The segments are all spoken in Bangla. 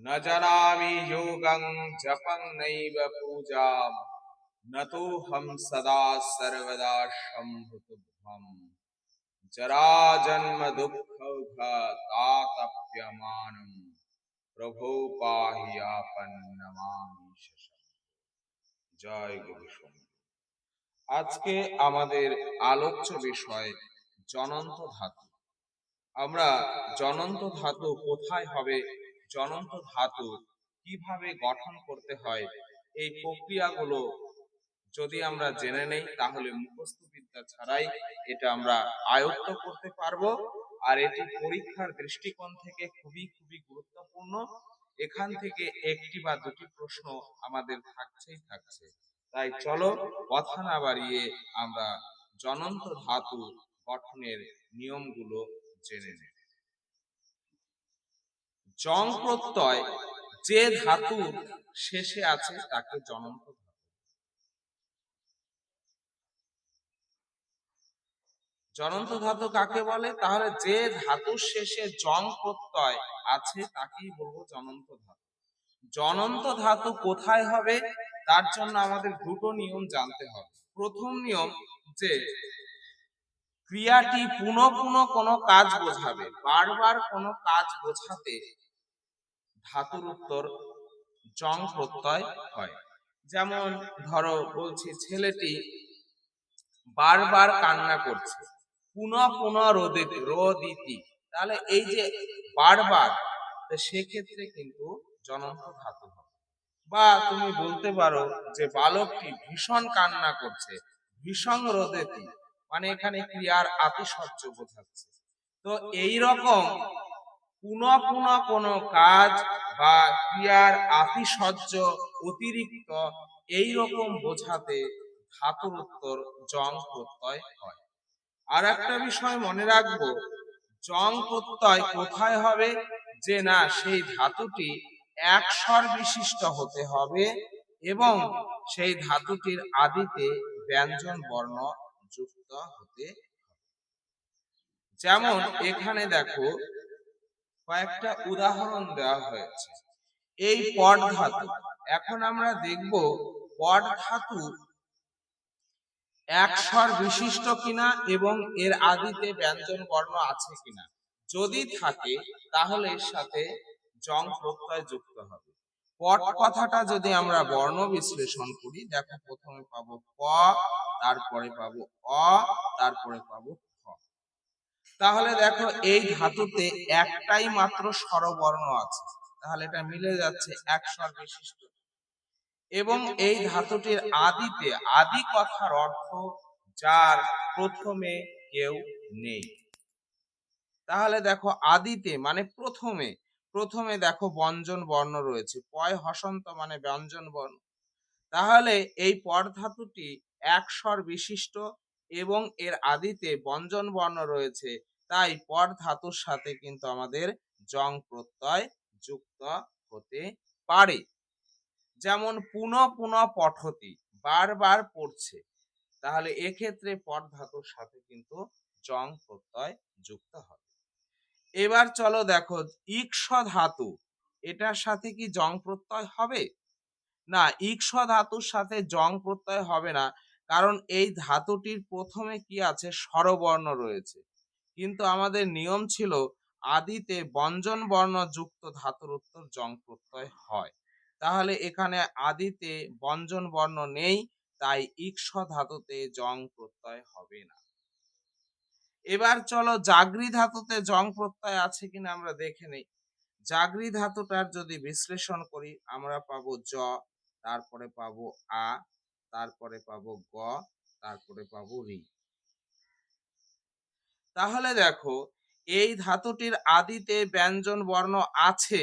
न जानामि योगं जपं नैव पूजां न तोऽहं सदा सर्वदा शम्भुतुभ्यम् जराजन्म दुःखतातप्यमानम् প্রভু পাহি আপন নমামি শশম। জয় গুরু শম্ভু। আজকে আমাদের আলোচ্য বিষয় জনন্ত ধাতু আমরা জনন্ত ধাতু কোথায় হবে জনন্ত ধাতু কীভাবে গঠন করতে হয়, এই প্রক্রিয়াগুলো যদি আমরা জেনে নেই, তাহলে মুখস্থ বিদ্যা ছাড়াই এটা আমরা আয়ত্ত করতে পারব। আর এটি পরীক্ষার দৃষ্টিকোণ থেকে খুবই খুবই গুরুত্বপূর্ণ। এখান থেকে একটি বা দুটি প্রশ্ন আমাদের থাকছেই থাকছে। তাই চলো কথা না বাড়িয়ে আমরা জনন্ত ধাতু গঠনের নিয়মগুলো জেনে নেব জং প্রত্যয় যে ধাতু শেষে আছে তাকে জনন্ত জনন্ত ধাতু কাকে বলে? তাহলে যে ধাতুর শেষে জং প্রত্যয় আছে তাকেই বলব জনন্ত ধাতু। জনন্ত ধাতু কোথায় হবে? তার জন্য আমাদের দুটো নিয়ম জানতে হবে। প্রথম নিয়ম যে ক্রিয়াটি পুনঃ পুনঃ কোনো কাজ বোঝাবে, বারবার কোনো কাজ বোঝাতে ধাতুর উত্তর জং প্রত্যয় হয়। যেমন ধরো বলছি, ছেলেটি বারবার কান্না করছে। পুনঃ পুনঃ রোদিত রোদিতি। তাহলে এই যে বারবার সেক্ষেত্রে কিন্তু জনন্ত ধাতু হবে। বা তুমি বলতে পারো যে বালকটি ভীষণ কান্না করছে, ভীষণ রোদেতি। মানে এখানে ক্রিয়ার আতিশয্য বোঝাচ্ছে। তো এই রকম পুনঃ পুনঃ কোনো কাজ বা ক্রিয়ার আতিশয্য অতিরিক্ত এই রকম বোঝাতে ধাতুর উত্তর জং প্রত্যয় হয়। আর একটা বিষয় মনে রাখব, জং প্রত্যয় কোথায় হবে? যে না, সেই ধাতুটি এক বিশিষ্ট হতে হবে এবং সেই ধাতুটির আদিতে ব্যঞ্জন বর্ণ যুক্ত হতে যেমন এখানে দেখো কয়েকটা উদাহরণ দেওয়া হয়েছে। এই পট ধাতু, এখন আমরা দেখব পট ধাতু এক স্বর বিশিষ্ট কিনা এবং এর আদিতে ব্যঞ্জন বর্ণ আছে কিনা। যদি থাকে, তাহলে এর সাথে জং প্রত্যয় যুক্ত হবে। পট কথাটা যদি আমরা বর্ণ বিশ্লেষণ করি, দেখো প্রথমে পাবো ক, তারপরে পাবো অ, তারপরে পাবো খ তাহলে দেখো এই ধাতুতে একটাই মাত্র স্বরবর্ণ আছে। তাহলে এটা মিলে যাচ্ছে এক স্বর বিশিষ্ট এবং এই ধাতুটির আদিতে আদি কথার অর্থ যার প্রথমে কেউ নেই। তাহলে দেখো আদিতে মানে প্রথমে প্রথমে দেখো ব্যঞ্জন বর্ণ রয়েছে। পয় হসন্ত মানে ব্যঞ্জন বর্ণ। তাহলে এই পর ধাতুটি এক স্বর বিশিষ্ট এবং এর আদিতে ব্যঞ্জন বর্ণ রয়েছে তাই পর ধাতুর সাথে কিন্তু আমাদের জং প্রত্যয় যুক্ত হতে পারে। যেমন পুনঃ পুনঃ পঠতি, বারবার পড়ছে, তাহলে এক্ষেত্রে পর ধাতুর সাথে কিন্তু জং প্রত্যয় যুক্ত হবে। এবার চলো দেখো, ইক্ষ ধাতু, এটার সাথে কি জং প্রত্যয় হবে? না, ইক্ষ ধাতুর সাথে জং প্রত্যয় হবে না, কারণ এই ধাতুটির প্রথমে কি আছে? স্বরবর্ণ রয়েছে। কিন্তু আমাদের নিয়ম ছিল আদিতে ব্যঞ্জন বর্ণ যুক্ত ধাতুর উত্তর জং প্রত্যয় হয়। তাহলে এখানে আদিতে ব্যঞ্জন বর্ণ নেই, তাই ইক্ষ ধাতুতে জং প্রত্যয় হবে না। এবার চলো জাগরি ধাতুতে জং প্রত্যয় আছে কিনা আমরা দেখে নেই। জাগরি ধাতুটার যদি বিশ্লেষণ করি, আমরা পাবো জ, তারপরে পাবো আ, তারপরে পাবো গ, তারপরে পাবো রি। তাহলে দেখো, এই ধাতুটির আদিতে ব্যঞ্জন বর্ণ আছে।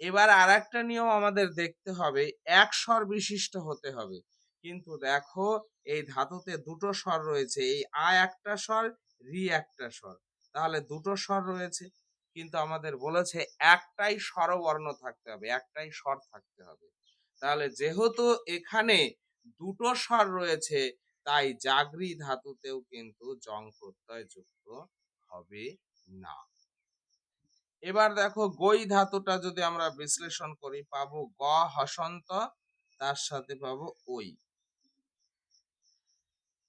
এবার আর একটা নিয়ম আমাদের দেখতে হবে, এক স্বর বিশিষ্ট হতে হবে। কিন্তু দেখো, এই ধাতুতে দুটো স্বর রয়েছে, এই আ একটা স্বর, রি একটা স্বর। তাহলে দুটো স্বর রয়েছে, কিন্তু আমাদের বলেছে একটাই স্বরবর্ণ থাকতে হবে, একটাই স্বর থাকতে হবে। তাহলে যেহেতু এখানে দুটো স্বর রয়েছে তাই জাগরি ধাতুতেও কিন্তু জং প্রত্যয় যুক্ত হবে না। এবার দেখো গই ধাতুটা যদি আমরা বিশ্লেষণ করি, পাবো গ হসন্ত, তার সাথে পাবো ওই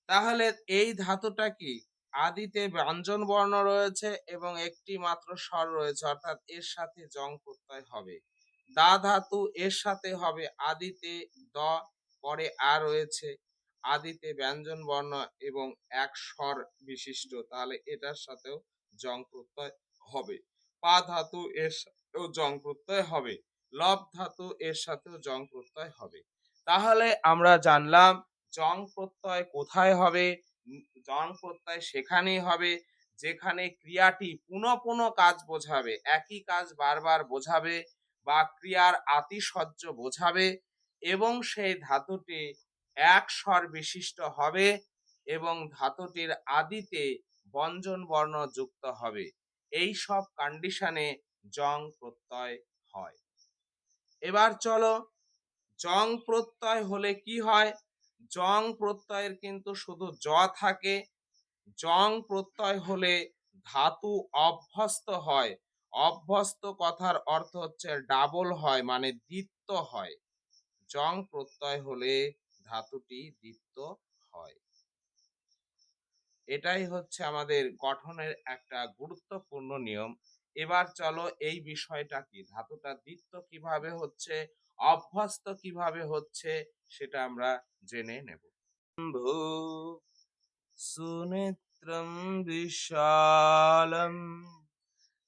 তাহলে এই ধাতুটা কি আদিতে ব্যঞ্জন বর্ণ রয়েছে এবং একটি মাত্র স্বর রয়েছে, অর্থাৎ এর সাথে জং প্রত্যয় হবে। দা ধাতু এর সাথে হবে, আদিতে দ, পরে আ রয়েছে। আদিতে ব্যঞ্জন বর্ণ এবং এক স্বর বিশিষ্ট, তাহলে এটার সাথেও জং প্রত্যয় হবে। পা ধাতু এর সাথেও জং প্রত্যয় হবে। লব ধাতু এর সাথেও জং প্রত্যয় হবে। তাহলে আমরা জানলাম জং প্রত্যয় কোথায় হবে, জং প্রত্যয় সেখানেই হবে, যেখানে ক্রিয়াটি পুনঃ পুনঃ কাজ বোঝাবে, একই কাজ বারবার বোঝাবে বা ক্রিয়ার আতিশয্য বোঝাবে এবং সেই ধাতুটি এক স্বর বিশিষ্ট হবে এবং ধাতুটির আদিতে ব্যঞ্জন বর্ণ যুক্ত হবে। এই সব কন্ডিশনে জং প্রত্যয় হয়। এবার চলো, জং প্রত্যয় হলে কি হয়? জং প্রত্যয়ের কিন্তু শুধু জ থাকে। জং প্রত্যয় হলে ধাতু অভ্যস্ত হয়। অভ্যস্ত কথার অর্থ হচ্ছে ডাবল হয় মানে দ্বিত্ব হয়। জং প্রত্যয় হলে ধাতুটি দ্বিত্ব হয়। এটাই হচ্ছে আমাদের গঠনের একটা গুরুত্বপূর্ণ নিয়ম। এবার চলো এই বিষয়টা কি? ধাতুটা দ্বিত্ব কীভাবে হচ্ছে? অভ্যস্ত কীভাবে হচ্ছে? সেটা আমরা জেনে নেব। সুনেত্রম বিশালম।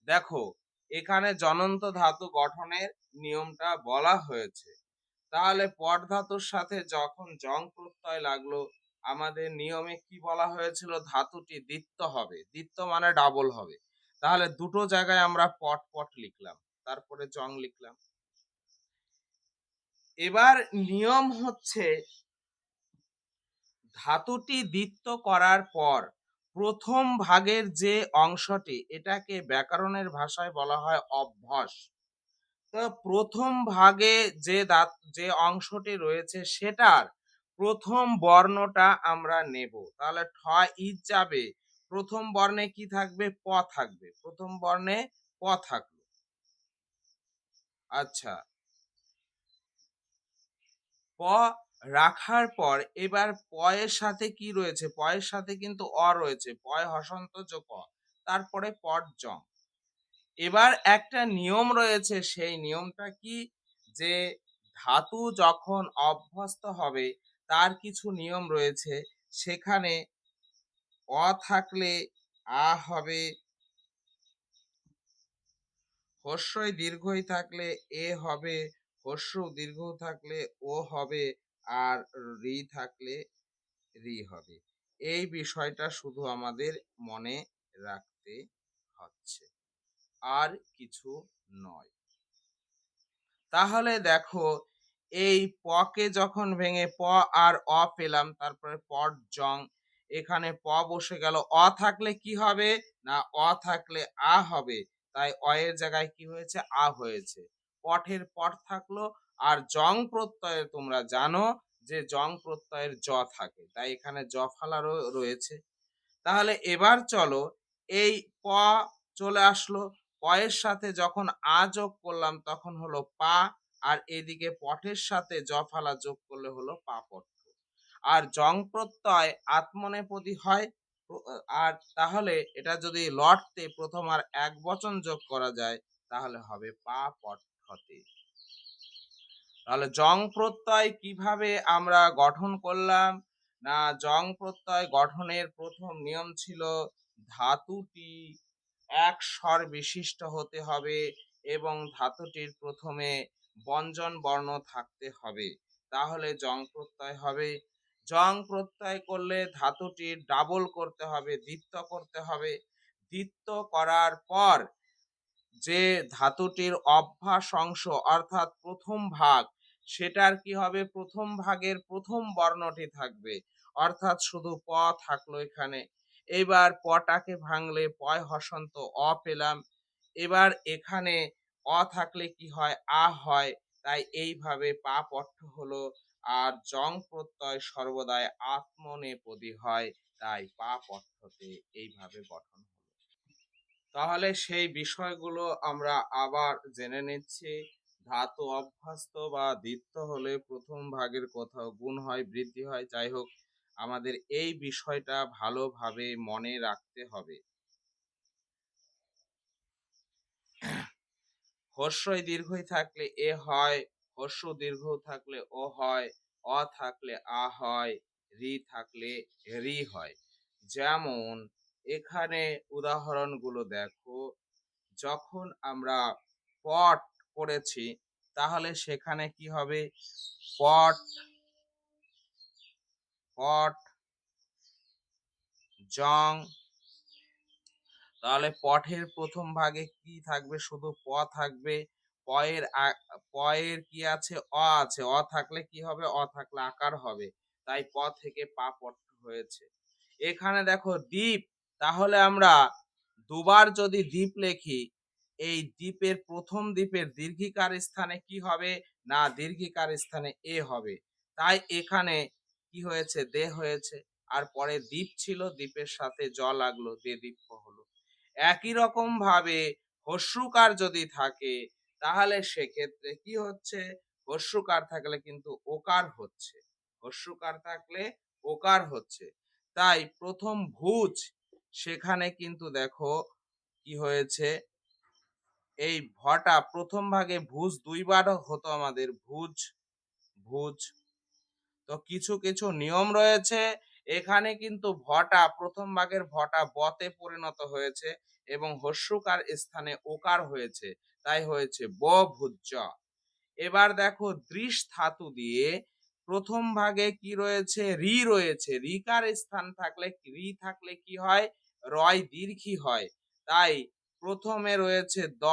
দেখো, এখানে জনন্ত ধাতু গঠনের নিয়মটা বলা হয়েছে। তাহলে পট ধাতুর সাথে যখন জং প্রত্যয় লাগল, আমাদের নিয়মে কি বলা হয়েছিল? ধাতুটি দ্বিত্ব হবে। দ্বিত্ব মানে ডাবল হবে। তাহলে দুটো জায়গায় আমরা পট পট লিখলাম। তারপরে জং লিখলাম। এবার নিয়ম হচ্ছে ধাতুটি দ্বিত্ব করার পর প্রথম ভাগের যে অংশটি, এটাকে ব্যাকরণের ভাষায় বলা হয় অভ্যাস। প্রথম ভাগে যে দাঁত, যে অংশটি রয়েছে সেটার প্রথম বর্ণটা আমরা নেব। তাহলে ঠ ইজ যাবে। প্রথম বর্ণে কি থাকবে? প থাকবে। প্রথম বর্ণে প থাকল। আচ্ছা। প রাখার পর এবার পয়ের সাথে কি রয়েছে? পয়ের সাথে কিন্তু অ রয়েছে। পয় হসন্ত যোগ। তারপরে পট জং এবার একটা নিয়ম রয়েছে, সেই নিয়মটা কি? যে ধাতু যখন অভ্যস্ত হবে, তার কিছু নিয়ম রয়েছে। সেখানে অ থাকলে আ হবে, হস্যই দীর্ঘই থাকলে এ হবে হস্য দীর্ঘ থাকলে ও হবে, আর রি থাকলে রি হবে। এই বিষয়টা শুধু আমাদের মনে রাখতে হচ্ছে। আর কিছু নয়। তাহলে দেখো, এই পকে যখন ভেঙে প আর অ পেলাম, তারপরে পট জং, এখানে প বসে গেল। অ থাকলে কি হবে? না, অ থাকলে আ হবে। তাই অ এর জায়গায় কি হয়েছে? আ হয়েছে। পঠের পট থাকল আর জং প্রত্যয়ে তোমরা জানো যে জং প্রত্যয়ের জ থাকে। তাই এখানে জ ফালারও রয়েছে। তাহলে এবার চলো, এই প চলে আসলো। পয়ের সাথে যখন আ যোগ করলাম, তখন হলো পা, আর এদিকে পটের সাথে জফালা যোগ করলে হলো পাপট আর জং প্রত্যয় আত্মনেপদী হয় আর তাহলে এটা যদি লটতে প্রথম আর এক বচন যোগ করা যায়, তাহলে হবে পা পট হতে তাহলে জং প্রত্যয় কীভাবে আমরা গঠন করলাম? না, জং প্রত্যয় গঠনের প্রথম নিয়ম ছিল ধাতুটি এক স্বর বিশিষ্ট হতে হবে এবং ধাতুটির প্রথমে বঞ্জন বর্ণ থাকতে হবে। তাহলে জং প্রত্যয় হবে। জং প্রত্যয় করলে ধাতুটির ডাবল করতে হবে, দ্বিত্ব করতে হবে। দ্বিত্ব করার পর যে ধাতুটির অভ্যাস অংশ অর্থাৎ প্রথম ভাগ, সেটার কি হবে? প্রথম ভাগের প্রথম বর্ণটি থাকবে। অর্থাৎ শুধু প থাকল এখানে। এবার পটাকে ভাঙলে পয় হসন্ত, অ পেলাম। এবার এখানে অ থাকলে কি হয়? আ হয়। তাই এইভাবে পা পট্ট হলো আর জং প্রত্যয় সর্বদাই আত্মনেপদী হয়। তাই পা পট্টতে এইভাবে গঠন হলো। তাহলে সেই বিষয়গুলো আমরা আবার জেনে নিচ্ছি। ধাতু অভ্যস্ত বা দ্বিত্ব হলে প্রথম ভাগের কোথাও গুণ হয়, বৃদ্ধি হয়। যাই হোক আমাদের এই বিষয়টা ভালোভাবে মনে রাখতে হবে। হর্ষই দীর্ঘই থাকলে এ হয়, হর্ষ দীর্ঘ থাকলে ও হয়, অ থাকলে আ হয়, রি থাকলে রি হয়। যেমন, এখানে উদাহরণগুলো দেখো, যখন আমরা পট করেছি, তাহলে সেখানে কি হবে? পট পট, জং। তাহলে পঠের প্রথম ভাগে কি থাকবে? শুধু প থাকবে। পয়ের পয়ের কি আছে? অ আছে। অ থাকলে কি হবে? অ থাকলে আকার হবে। তাই প থেকে পা পট হয়েছে। এখানে দেখো দ্বীপ। তাহলে আমরা দুবার যদি দ্বীপ লেখি, এই দ্বীপের প্রথম দ্বীপের দীর্ঘিকার স্থানে কি হবে? না, দীর্ঘিকার স্থানে এ হবে। তাই এখানে কি হয়েছে? দে হয়েছে। আর পরে দ্বীপ ছিল, দ্বীপের সাথে জল লাগল দে দ্বীপ হলো একই রকম ভাবে হস্যুকার যদি থাকে, তাহলে সেক্ষেত্রে কি হচ্ছে? হস্যুকার থাকলে কিন্তু ওকার হচ্ছে। হস্যুকার থাকলে ওকার হচ্ছে। তাই প্রথম ভুজ, সেখানে কিন্তু দেখো কি হয়েছে? এই ভটা প্রথম ভাগে ভুজ, দুইবার হতো আমাদের ভুজ ভুজ তো কিছু কিছু নিয়ম রয়েছে। এখানে কিন্তু ভটা, প্রথম ভাগের ভটা বতে পরিণত হয়েছে এবং হস্যকার স্থানে ওকার হয়েছে। তাই হয়েছে ব ভুজ্য এবার দেখো দৃশ ধাতু দিয়ে প্রথম ভাগে কি রয়েছে? রি রয়েছে। রিকার স্থান থাকলে, রি থাকলে কি হয়? রয় দীর্ঘি হয়। তাই প্রথমে রয়েছে দ,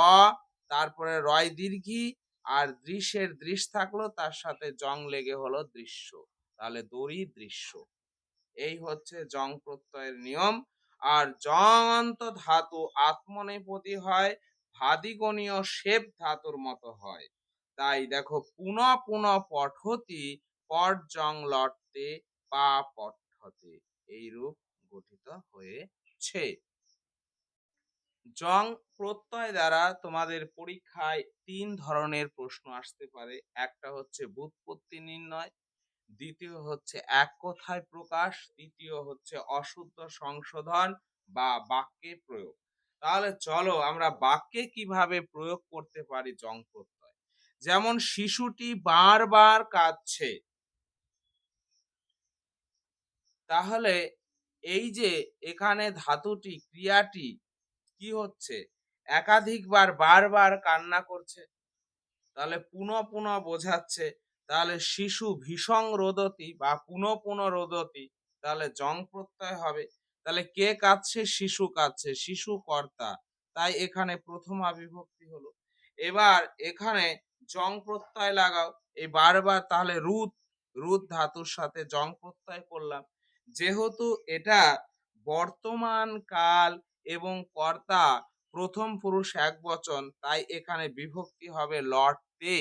তারপরে রয় দীর্ঘি আর দৃশ্যের দৃশ থাকল তার সাথে জং লেগে হলো দৃশ্য। তাহলে দড়ি দৃশ্য। এই হচ্ছে জং প্রত্যয়ের নিয়ম। আর জন্ত ধাতু আত্মনেপতি হয়, ভাদিগণীয় শেপ ধাতুর মতো হয়। তাই দেখো, পুন পুন পঠতি, পট জং লটতে, পা পঠতে। এইরূপ গঠিত হয়েছে। জং প্রত্যয় দ্বারা তোমাদের পরীক্ষায় তিন ধরনের প্রশ্ন আসতে পারে। একটা হচ্ছে বুৎপত্তি নির্ণয়, দ্বিতীয় হচ্ছে এক কথায় প্রকাশ, তৃতীয় হচ্ছে অশুদ্ধ সংশোধন বা বাক্যে প্রয়োগ। তাহলে চলো আমরা বাক্যে কীভাবে প্রয়োগ করতে পারি জং প্রত্যয়? যেমন, শিশুটি বারবার কাঁদছে। তাহলে এই যে এখানে ধাতুটি, ক্রিয়াটি হচ্ছে? একাধিকবার, বারবার কান্না করছে। তাহলে পুনঃ পুনঃ বোঝাচ্ছে, তাহলে শিশু ভীষণ রোদতি বা পুনঃ পুনঃ রোদতি, তাহলে জং প্রত্যয় হবে। তাহলে কে কাঁদছে? শিশু কাঁদছে, শিশু কর্তা। তাই এখানে প্রথম বিভক্তি হলো। এবার এখানে জং প্রত্যয় লাগাও। এই বারবার তাহলে রুদ রুদ ধাতুর সাথে জং প্রত্যয় করলাম। যেহেতু এটা বর্তমান কাল এবং কর্তা প্রথম পুরুষ এক বচন, তাই এখানে বিভক্তি হবে লটতে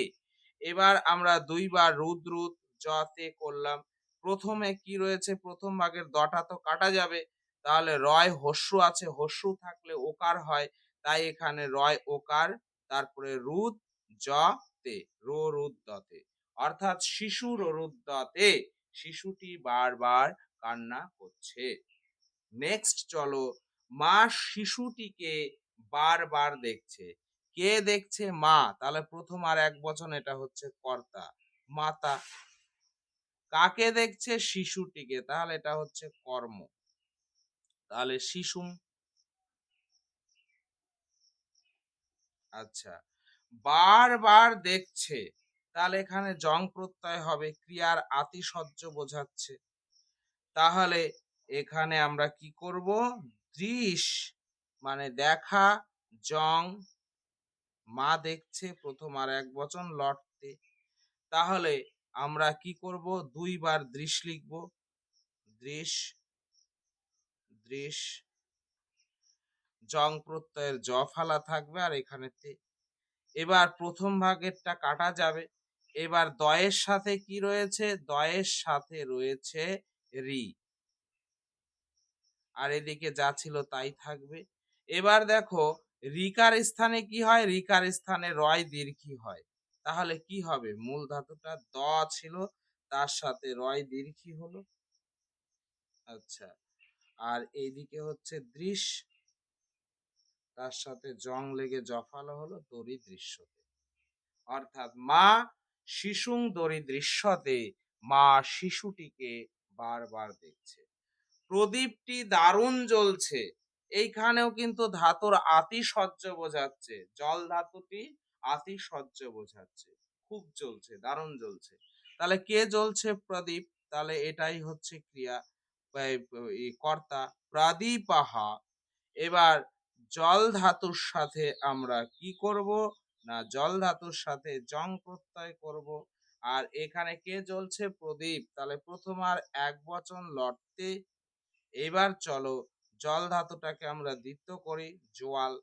এবার আমরা দুইবার রুদ রুদ জতে করলাম। প্রথমে কি রয়েছে? প্রথম ভাগের দটা তো কাটা যাবে। তাহলে রয় হস্যু আছে। হস্যু থাকলে ওকার হয়। তাই এখানে রয় ওকার, তারপরে রুদ, জ, তে, রো রুদ্দতে অর্থাৎ শিশুর রুদ্দতে শিশুটি বারবার কান্না করছে। নেক্সট চলো মা শিশুটিকে বারবার দেখছে। কে দেখছে মা? তাহলে প্রথম আর এক বচন এটা হচ্ছে কর্তা। মাতা। কাকে দেখছে? শিশুটিকে। তাহলে এটা হচ্ছে কর্ম। তাহলে শিশুম আচ্ছা। বারবার দেখছে। তাহলে এখানে জং প্রত্যয় হবে, ক্রিয়ার আতিশয্য বোঝাচ্ছে। তাহলে এখানে আমরা কি করব? দৃশ মানে দেখা, জং, মা দেখছে প্রথম আর এক বচন লটতে। তাহলে আমরা কি করব? দুইবার দৃশ লিখব। দৃশ দৃশ, জং প্রত্যয়ের জ ফালা থাকবে আর এখানে তে। এবার প্রথম ভাগেরটা কাটা যাবে। এবার দয়ের সাথে কি রয়েছে? দয়ের সাথে রয়েছে রি। আর এদিকে যা ছিল তাই থাকবে। এবার দেখো, রিকার স্থানে কি হয়? রিকার স্থানে রয় দীর্ঘি হয়। তাহলে কি হবে? মূল ধাতুটা দ ছিল, তার সাথে রয় দীর্ঘি হলো। আচ্ছা আর এইদিকে হচ্ছে দৃশ তার সাথে জং লেগে জফালো হলো দড়ি দৃশ্যতে। অর্থাৎ মা শিশুং দড়ি দৃশ্যতে, মা শিশুটিকে বারবার দেখছে। প্রদীপটি দারুণ জ্বলছে। এইখানেও কিন্তু ধাতুর আতিশয্য বোঝাচ্ছে। জল ধাতুটি আতিশয্য বোঝাচ্ছে। খুব জ্বলছে, দারুণ জ্বলছে। তাহলে কে জ্বলছে প্রদীপ? তাহলে এটাই হচ্ছে ক্রিয়া। কর্তা প্রদীপাহা। এবার জল ধাতুর সাথে আমরা কি করব? না, জল ধাতুর সাথে জং প্রত্যয় করব। আর এখানে কে জ্বলছে? প্রদীপ। তাহলে প্রথম আর এক বচন লটতে এবার চলো জল ধাতুটাকে আমরা দ্বিত্ব করি। জোয়াল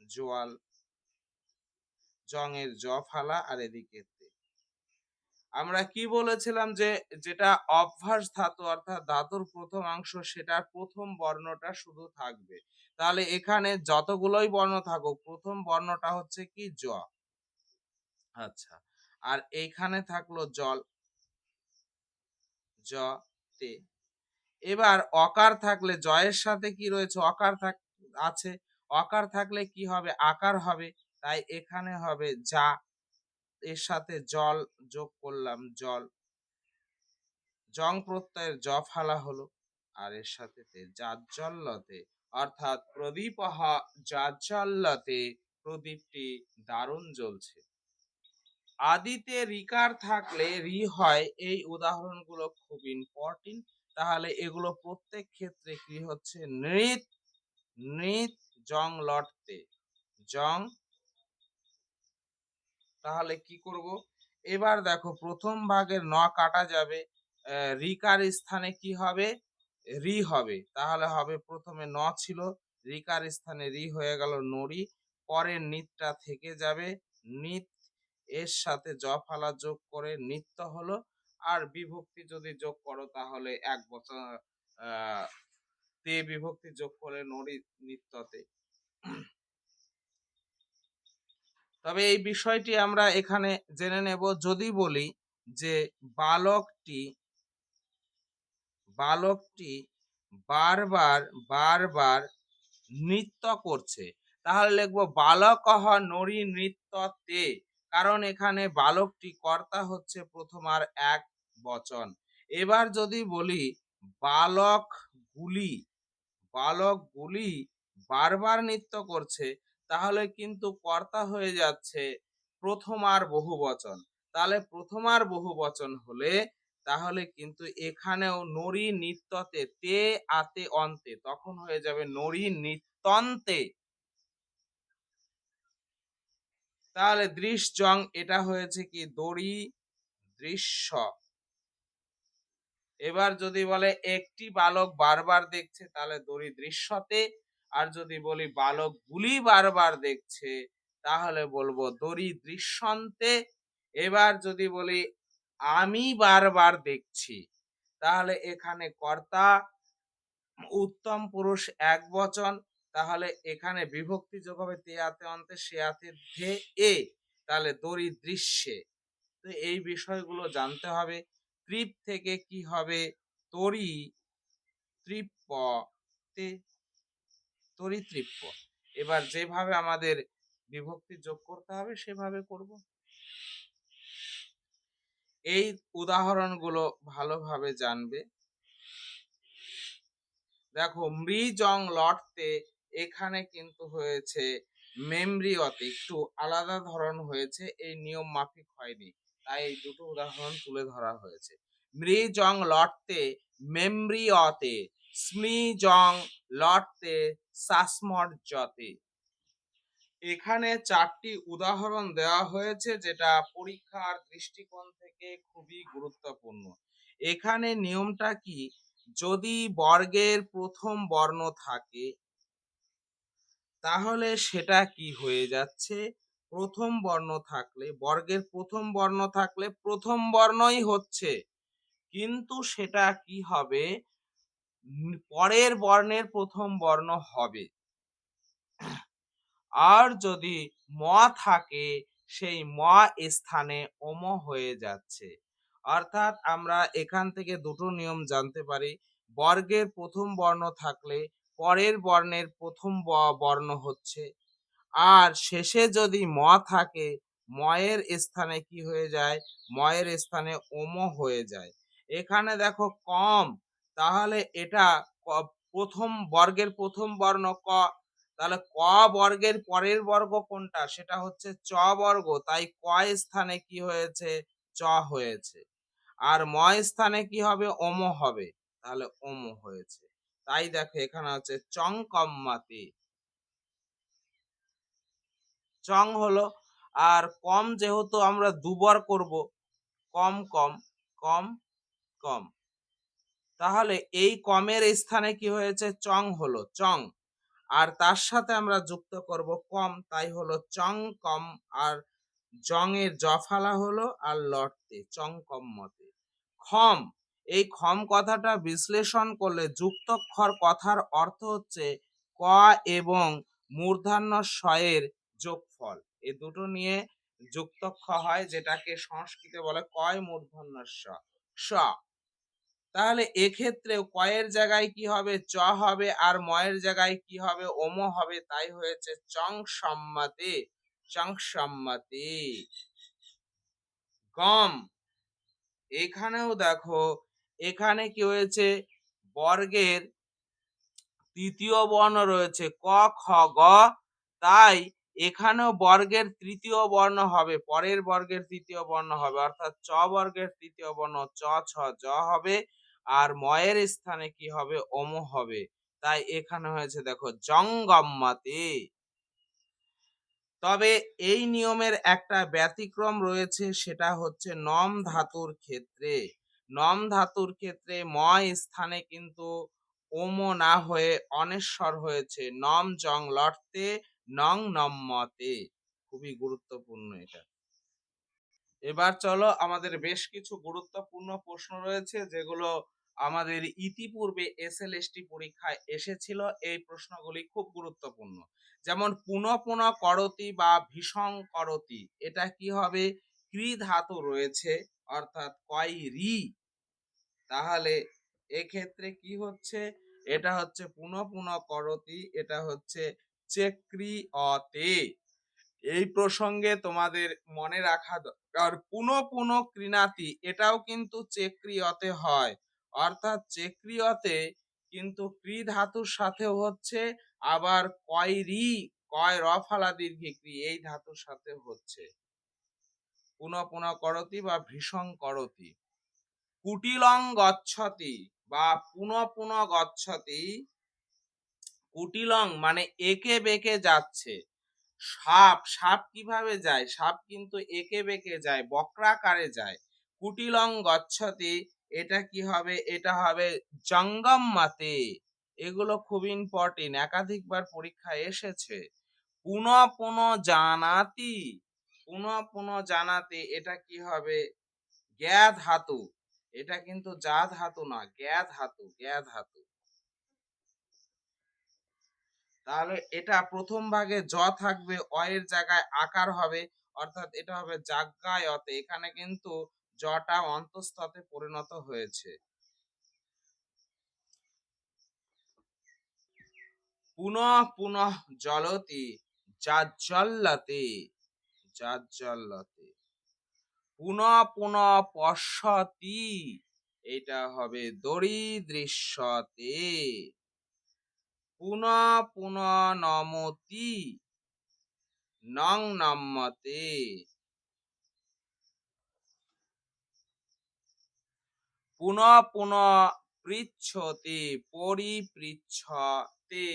জোয়াল, জংয়ের জ ফালা আর এদিকে। আমরা কি বলেছিলাম যে, যেটা অভ্যাস ধাতু অর্থাৎ ধাতুর প্রথম অংশ, সেটার প্রথম বর্ণটা শুধু থাকবে। তাহলে এখানে যতগুলোই বর্ণ থাকুক, প্রথম বর্ণটা হচ্ছে কি? জ। আচ্ছা আর এইখানে থাকল জল, জ, তে। এবার অকার থাকলে জয়ের সাথে কি রয়েছে? অকার থাক আছে। অকার থাকলে কি হবে? আকার হবে। তাই এখানে হবে যা। এর সাথে জল যোগ করলাম জল। জং প্রত্যয়ের জ ফালা হলো। আর এর সাথে তে জাজ্জল্যতে অর্থাৎ প্রদীপ জাজ্জল্যতে প্রদীপটি দারুণ জ্বলছে। আদিতে রিকার থাকলে রি হয়। এই উদাহরণগুলো খুব ইম্পর্টেন্ট তাহলে এগুলো প্রত্যেক ক্ষেত্রে কি হচ্ছে? নৃত নৃত জং লটতে। জং তাহলে কি করব? এবার দেখো, প্রথম ভাগের ন কাটা যাবে। রিকার স্থানে কি হবে? রি হবে। তাহলে হবে প্রথমে ন ছিল, রিকার স্থানে রি হয়ে গেল নড়ি। পরের নিতটা থেকে যাবে, নিত এর সাথে জ ফালা যোগ করে নিত্য হলো। আর বিভক্তি যদি যোগ করো তাহলে এক বছর তে বিভক্তি যোগ করে নড়ি নিত্যতে। তবে এই বিষয়টি আমরা এখানে জেনে নেব যদি বলি যে বালকটি বালকটি বারবার বারবার নৃত্য করছে। তাহলে লিখব বালকহ নরী নৃত্যতে। কারণ এখানে বালকটি কর্তা হচ্ছে প্রথম আর এক বচন। এবার যদি বলি, বালক গুলি বালক গুলি বারবার নৃত্য করছে, তাহলে কিন্তু কর্তা হয়ে যাচ্ছে প্রথম আর বহু বচন। তাহলে প্রথম আর বহু বচন হলে, তাহলে কিন্তু এখানেও নরী নৃত্যতে তে আতে অন্তে তখন হয়ে যাবে নরী নৃত্যন্তে তাহলে দৃশ্যং, এটা হয়েছে কি দড়ি দৃশ্য। এবার যদি বলে একটি বালক বারবার দেখছে, তাহলে দড়ি দৃশ্যতে আর যদি বলি বালক গুলি বারবার দেখছে, তাহলে বলব দড়ি দৃশ্যন্তে এবার যদি বলি আমি বারবার দেখছি, তাহলে এখানে কর্তা, উত্তম পুরুষ এক বচন, তাহলে এখানে বিভক্তি যোগ হবে তে আতে অন্তে, সে আতে ধে এ, তাহলে দড়ি দৃশ্যে তো এই বিষয়গুলো জানতে হবে। ত্রিপ থেকে কি হবে? তরি ত্রিপ্প তরি ত্রিপ্প এবার যেভাবে আমাদের বিভক্তি যোগ করতে হবে, সেভাবে করব। এই উদাহরণগুলো ভালোভাবে জানবে। দেখো, মৃজং লটতে এখানে কিন্তু হয়েছে মেমরিয়তে একটু আলাদা ধরন হয়েছে, এই নিয়ম মাফিক হয়নি। তাই এই দুটো উদাহরণ তুলে ধরা হয়েছে। মৃজং লটতে মেমরিয়তে, স্মৃজং লটতে সাসমর্যতে এখানে চারটি উদাহরণ দেওয়া হয়েছে যেটা পরীক্ষার দৃষ্টিকোণ থেকে খুবই গুরুত্বপূর্ণ। এখানে নিয়মটা কি? যদি বর্গের প্রথম বর্ণ থাকে, তাহলে সেটা কি হয়ে যাচ্ছে? প্রথম বর্ণ থাকলে, বর্গের প্রথম বর্ণ থাকলে প্রথম বর্ণই হচ্ছে। কিন্তু সেটা কি হবে? পরের বর্ণের প্রথম বর্ণ হবে। আর যদি ম থাকে, সেই ম স্থানে ওম হয়ে যাচ্ছে। অর্থাৎ আমরা এখান থেকে দুটো নিয়ম জানতে পারি। বর্গের প্রথম বর্ণ থাকলে পরের বর্ণের প্রথম বর্ণ হচ্ছে আর শেষে যদি ম থাকে, ময়ের স্থানে কি হয়ে যায়? ময়ের স্থানে ওম হয়ে যায়। এখানে দেখো কম, তাহলে এটা প্রথম বর্গের প্রথম বর্ণ ক। তাহলে ক বর্গের পরের বর্গ কোনটা? সেটা হচ্ছে চ বর্গ। তাই ক স্থানে কি হয়েছে? চ হয়েছে। আর ম স্থানে কি হবে? ওম হবে। তাহলে ওম হয়েছে। তাই দেখো এখানে হচ্ছে চং কম্মাতি। চং হলো। আর কম যেহেতু আমরা দুবার করব, কম কম কম কম। তাহলে এই কমের স্থানে কি হয়েছে? চং হলো, চং। আর তার সাথে আমরা যুক্ত করব কম, তাই হলো চং, কম। আর জং এর জফালা হলো আর লটতে, চং, কম, মতে। খম, এই খম কথাটা বিশ্লেষণ করলে যুক্তক্ষর কথার অর্থ হচ্ছে ক এবং মূর্ধান্য শয়ের যোগফল। এই দুটো নিয়ে যুক্তক্ষ হয় যেটাকে সংস্কৃতে বলে কয় মূর্ধন্য স? স। তাহলে এক্ষেত্রেও কয়ের জায়গায় কি হবে? চ হবে আর ময়ের জায়গায় কি হবে? ওম হবে। তাই হয়েছে চং সম্মতি চং সম্মতি গম। এখানেও দেখো, এখানে কি হয়েছে? বর্গের তৃতীয় বর্ণ রয়েছে ক, খ, গ। তাই এখানেও বর্গের তৃতীয় বর্ণ হবে, পরের বর্গের তৃতীয় বর্ণ হবে, অর্থাৎ চ বর্গের তৃতীয় বর্ণ, চ, ছ, জ হবে, আর ময়ের স্থানে কি হবে? ওম হবে। তাই এখানে হয়েছে দেখো, জঙ্গম্মাতে। তবে এই নিয়মের একটা ব্যতিক্রম রয়েছে, সেটা হচ্ছে নম ধাতুর ক্ষেত্রে। নম ধাতুর ক্ষেত্রে ম স্থানে কিন্তু ওম না হয়ে অনেশ্বর হয়েছে। নম জং লটতে নং নম্মতে। খুবই গুরুত্বপূর্ণ এটা। এবার চলো আমাদের বেশ কিছু গুরুত্বপূর্ণ প্রশ্ন রয়েছে, যেগুলো আমাদের ইতিপূর্বে এসএলএসটি পরীক্ষায় এসেছিল। এই প্রশ্নগুলি খুব গুরুত্বপূর্ণ। যেমন পুনঃ পুনঃ করতি বা ভীষণ করতি, এটা কি হবে? ক্রি ধাতু রয়েছে, অর্থাৎ কয় রি? তাহলে এক্ষেত্রে কি হচ্ছে? এটা হচ্ছে পুনঃ পুনঃ করতি, এটা হচ্ছে চেক্রি অতে এই প্রসঙ্গে তোমাদের মনে রাখা দরকার পুনঃ পুনঃ ক্রিনাতি এটাও কিন্তু চেক্রিয়তে হয়। অর্থাৎ চেক্রিয়তে কিন্তু ক্রি ধাতুর সাথে হচ্ছে, আবার কয় রি কয় রফালা দীর্ঘি ক্রি, এই ধাতুর সাথে হচ্ছে। পুনঃ পুনঃ করতি বা ভীষণ করতি। কুটিলং গচ্ছতি বা পুনঃ পুনঃ গচ্ছতি কুটিলং মানে একে বেঁকে যাচ্ছে। সাপ সাপ কীভাবে যায়? সাপ কিন্তু একে বেঁকে যায়, বক্রাকারে যায়। কুটিলং গচ্ছতি, এটা কি হবে? এটা হবে জঙ্গম মাতে। এগুলো খুব ইম্পর্টেন্ট একাধিকবার পরীক্ষায় এসেছে। পুনঃ পুনঃ জানাতি। পুনঃ পুনঃ জানাতে এটা কি হবে? জ্ঞা ধাতু। এটা কিন্তু যা ধাতু না জ্ঞা ধাতু জ্ঞা ধাতু। তাহলে এটা প্রথম ভাগে জ থাকবে অ এর জায়গায় আকার হবে, অর্থাৎ এটা হবে জাজ্ঞায়তে এখানে কিন্তু জটা অন্তঃস্থতে পরিণত হয়েছে। পুনঃ পুনঃ জলতি জাজ্জল্যতে জাজ্জল্যতে পুনঃ পুনঃ পশ্যতি, এটা হবে দরিদৃশ্যতে পুনঃ পুনঃ নমতি, নং নম্মতে। পুনঃ পুনঃ পৃচ্ছতে, পরিপৃচ্ছতে।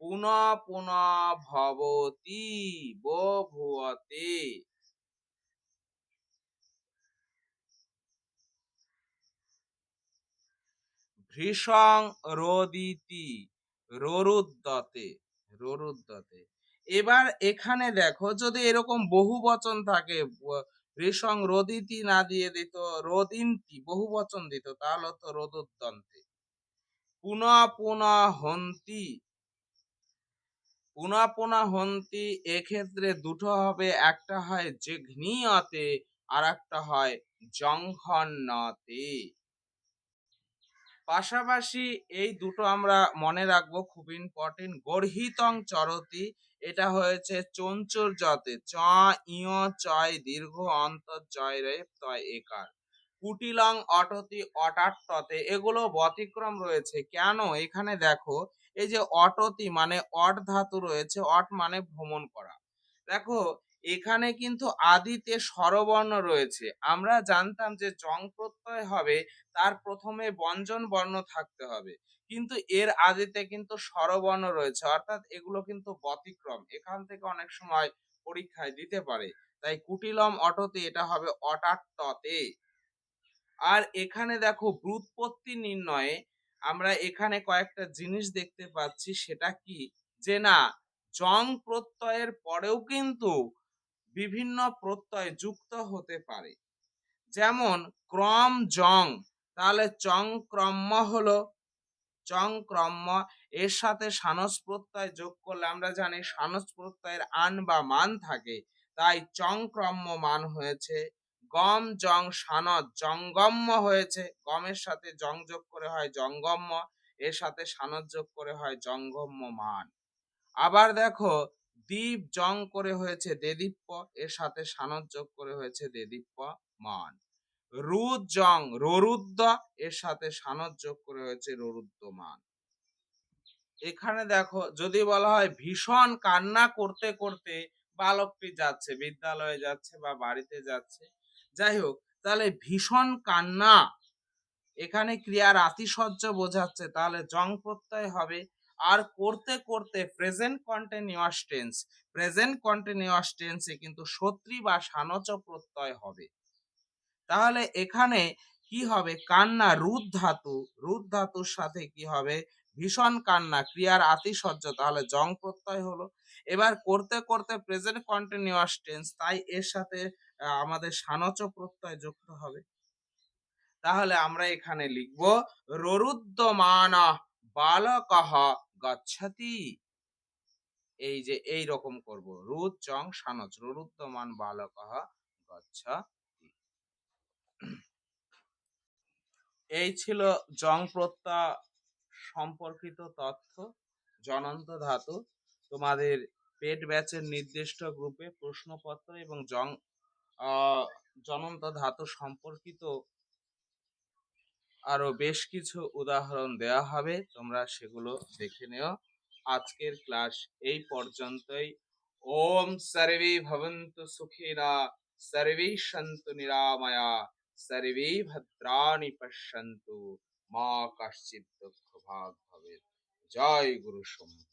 পুনঃ পুনঃ ভবতি বভুয়তে ভৃষং রোদিতি রোরুদ্দতে রোরুদ্দতে। এবার এখানে দেখো, যদি এরকম বহু বচন থাকে ভৃষং রোদিতি না দিয়ে দিত, রোদিন্তি বহু বচন দিত, তাহলে তো রোদুদ্দন্তে। পুনঃ পুনঃ হন্তি, পুনা পুনা হন্তি, এক্ষেত্রে দুটো হবে, একটা হয় যে ঘ্নিয়তে আর একটা হয় জংঘন্নতে পাশাপাশি এই দুটো আমরা মনে রাখব খুব ইম্পর্টেন্ট গর্হিতং চরতি। এটা হয়েছে চঞ্চুর জতে। চ, ইয়, চয়, দীর্ঘ অন্তর জয়, রে, তয়, একার। কুটিলং, অটতি, অটাট্টতে। এগুলো ব্যতিক্রম রয়েছে। কেন? এখানে দেখো, এই যে অটতি মানে অট ধাতু রয়েছে। অট মানে ভ্রমণ করা। দেখো এখানে কিন্তু আদিতে স্বরবর্ণ রয়েছে। আমরা জানতাম যে জং প্রত্যয় হবে, তার প্রথমে ব্যঞ্জন বর্ণ থাকতে হবে। কিন্তু এর আদিতে কিন্তু স্বরবর্ণ রয়েছে, অর্থাৎ এগুলো কিন্তু ব্যতিক্রম। এখান থেকে অনেক সময় পরীক্ষায় দিতে পারে। তাই কুটিলম অটতে এটা হবে অটাট্টতে আর এখানে দেখো ব্রুৎপত্তি নির্ণয়ে আমরা এখানে কয়েকটা জিনিস দেখতে পাচ্ছি, সেটা কি? যে না জং প্রত্যয়ের পরেও কিন্তু বিভিন্ন প্রত্যয় যুক্ত হতে পারে। যেমন ক্রম জং তাহলে চং ক্রম্য হলো। চং ক্রম্য এর সাথে সানস প্রত্যয় যোগ করলে আমরা জানি সানস প্রত্যয়ের আন বা মান থাকে, তাই চং ক্রম্য মান হয়েছে। গম জং সানত জঙ্গম্য হয়েছে, গমের সাথে জং যোগ করে হয় জঙ্গম্য, এর সাথে সানত যোগ করে হয় জঙ্গম্য মান। আবার দেখো দ্বীপ জং করে হয়েছে দেদীপ্য, এর সাথে সানত যোগ করে হয়েছে দেদীপ্য মান। রুদ জং, ররুদ্দ, এর সাথে সানত যোগ করে হয়েছে ররুদ্দ মান। এখানে দেখো, যদি বলা হয় ভীষণ কান্না করতে করতে বালকটি যাচ্ছে, বিদ্যালয়ে যাচ্ছে বা বাড়িতে যাচ্ছে। যাই হোক, তাহলে ভীষণ কান্না, এখানে ক্রিয়ার আতিশয্য বোঝাচ্ছে, তাহলে জং প্রত্যয় হবে আর করতে করতে present continuous tense present continuous টেন্সে কিন্তু সত্রী বা সানচ প্রত্যয় হবে। তাহলে এখানে কি হবে? কান্না রুদ ধাতু রুদ ধাতুর সাথে কি হবে? ভীষণ কান্না, ক্রিয়ার আতিশয্য, তাহলে জং প্রত্যয় হলো। এবার করতে করতে প্রেজেন্ট কন্টিনিউয়াস টেন্স তাই এর সাথে আমাদের সানচ প্রত্যয় যুক্ত হবে। তাহলে আমরা এখানে লিখব, ররুদ্যমান বালকহ গচ্ছতি। এই যে এই রকম করব। রুদ চং সানচ ররুদ্যমান বালকহ গচ্ছতি। এই ছিল জং প্রত্যয় সম্পর্কিত তথ্য। জনন্ত ধাতু। তোমাদের পেট ব্যাচের নির্দিষ্ট গ্রুপে প্রশ্নপত্র এবং জং জনন্ত ধাতু সম্পর্কিত আরও বেশ কিছু উদাহরণ দেওয়া হবে। তোমরা সেগুলো দেখে নিও। আজকের ক্লাস এই পর্যন্তই। ওম সর্বে ভবন্তু সুখিনা সর্বে সন্তু নিরাময়া, সর্বে ভদ্রাণি পশ্যন্তু। মা কশ্চিৎ দুঃখ ভাগ ভবে জয় গুরু শম্ভু